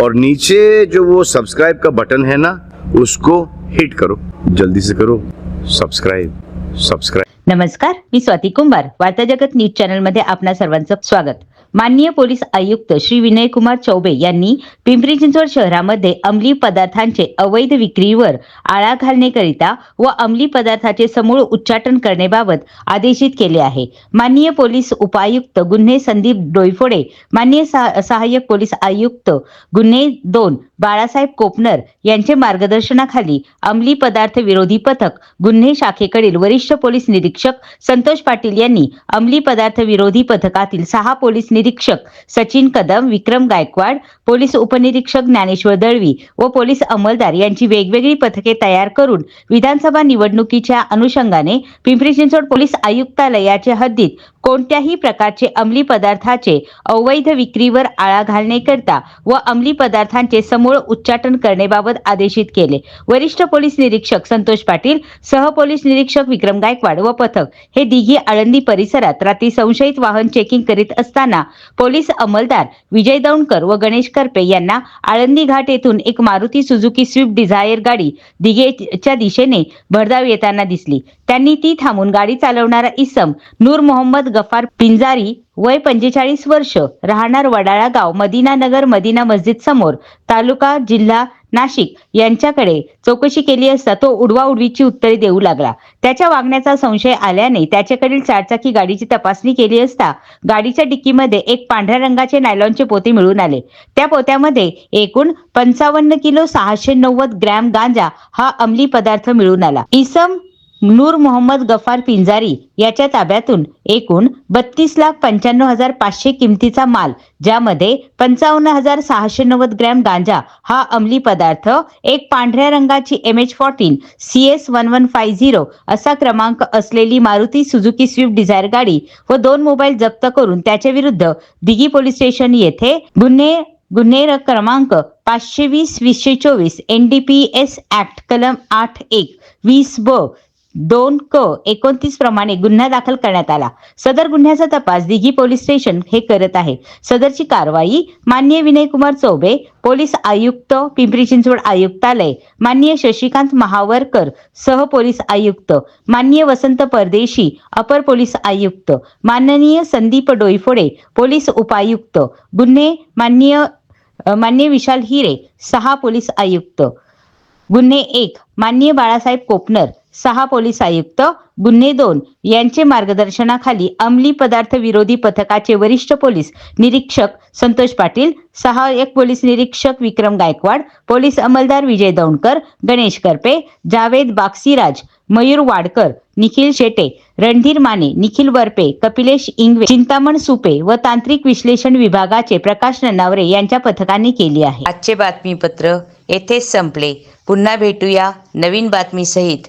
और नीचे जो वो सब्सक्राइब का बटन है ना, उसको हिट करो। जल्दी से करो। सब्सक्राइब सब्सक्राइब नमस्कार, मी स्वाती कुंभार वार्ता जगत न्यूज़ चॅनल मध्ये आपल्या सर्वांचं स्वागत. माननीय पोलीस आयुक्त श्री विनय कुमार चौबे यांनी पिंपरी चिंचवड शहरामध्ये अंमली पदार्थांचे अवैध विक्रीवर आळा घालण्याकरिता व अंमली पदार्थाचे समूळ उच्चाटन करण्याबाबत आदेशित केले आहे. माननीय पोलीस उपायुक्त गुन्हे संदीप डोईफोडे माननीय सहाय्यक पोलीस आयुक्त गुन्हे दोन बाळासाहेब कोपनर यांचे मार्गदर्शनाखाली अंमली पदार्थ विरोधी पथक गुन्हे शाखेकडील वरिष्ठ पोलीस निरीक्षक संतोष पाटील यांनी अंमली पदार्थ विरोधी पथकातील सहा पोलीस निरीक्षक सचिन कदम विक्रम गायकवाड पोलीस उपनिरीक्षक ज्ञानेश्वर दळवी व पोलीस अंमलदार यांची वेगवेगळी पथके तयार करून विधानसभा निवडणुकीच्या अनुषंगाने पिंपरी चिंचवड पोलीस आयुक्तालयाच्या हद्दीत कोणत्याही प्रकारचे अंमली पदार्थाचे अवैध विक्रीवर आळा घालण्याकरता व अंमली पदार्थांचे समूळ उच्चाटन करण्याबाबत आदेशित केले. वरिष्ठ पोलीस निरीक्षक संतोष पाटील सह पोलीस निरीक्षक विक्रम गायकवाड व पथक हे दिघी आळंदी परिसरात रात्री संशयित वाहन चेकिंग करीत असताना पोलीस अंमलदार विजय दौंडकर व गणेश करपे यांना आळंदी घाट येथून एक मारुती सुझुकी स्विफ्ट डिझायर गाडी दिघेच्या दिशेने भरधाव येताना दिसली. त्यांनी ती थांबून गाडी चालवणारा इसम नूर मोहम्मद गफार पिंजारी वय पंचेचाळीस वर्ष राहणार वडाळा गाव मदिना नगर मदिना मस्जिद समोर तालुका जिल्हा नाशिक. यांच्याकडे चौकशी केली असता तो उडवा उडवीची उत्तरे देऊ लागला. त्याच्या वागण्याचा संशय आल्याने त्याच्याकडील चारचाकी गाडीची तपासणी केली असता गाडीच्या डिक्कीमध्ये एक पांढऱ्या रंगाचे नायलॉनचे पोते मिळून आले. त्या पोत्यामध्ये एकूण पंचावन्न किलो सहाशे नव्वद ग्रॅम गांजा हा अंमली पदार्थ मिळून आला. इसम नूर मोहम्मद गफार पिंजारी याच्या ताब्यातून एकूण बत्तीस लाख पंच्याण्णव हजार पाचशे किमतीचा माल ज्यामध्ये पंचावन्न हजार सहाशे नव्वद ग्रॅम गांजा हा अंमली पदार्थ एक पांढऱ्या रंगाची M H fourteen C S one one five zero असा क्रमांक असलेली मारुती सुझुकी स्विफ्ट डिझायर गाडी व दोन मोबाईल जप्त करून त्याच्या विरुद्ध दिघी पोलीस स्टेशन येथे गुन्हे गुन्हे क्रमांक पाचशे वीस वीसशे चोवीस N D P S act कलम आठ एक वीस ब दोन क एकोणतीस प्रमाणे गुन्हा दाखल करण्यात आला. सदर गुन्ह्याचा तपास दिघी पोलीस स्टेशन हे करत आहे. सदरची कारवाई माननीय विनय कुमार चौबे पोलीस आयुक्त पिंपरी चिंचवड आयुक्तालय माननीय शशिकांत महावरकर सह पोलीस आयुक्त माननीय वसंत परदेशी अपर पोलीस आयुक्त माननीय संदीप डोईफोडे पोलीस उपायुक्त गुन्हे माननीय मान्य विशाल हिरे सहा पोलीस आयुक्त गुन्हे एक माननीय बाळासाहेब कोपनर सहा पोलीस आयुक्त गुन्हे दोन यांचे मार्गदर्शनाखाली अंमली पदार्थ विरोधी पथकाचे वरिष्ठ पोलीस निरीक्षक संतोष पाटील सहाय्यक पोलीस निरीक्षक विक्रम गायकवाड पोलीस अंमलदार विजय दौंडकर गणेश करपे जावेद बाक्सीराज मयूर वाडकर निखिल शेटे रणधीर माने निखिल वरपे कपिलेश इंगवे चिंतामण सुपे व तांत्रिक विश्लेषण विभागाचे प्रकाश ननावरे यांच्या पथकाने केली आहे. आजचे बातमीपत्र येथेच संपले. पुन्हा भेटूया नवीन बातमीसहित.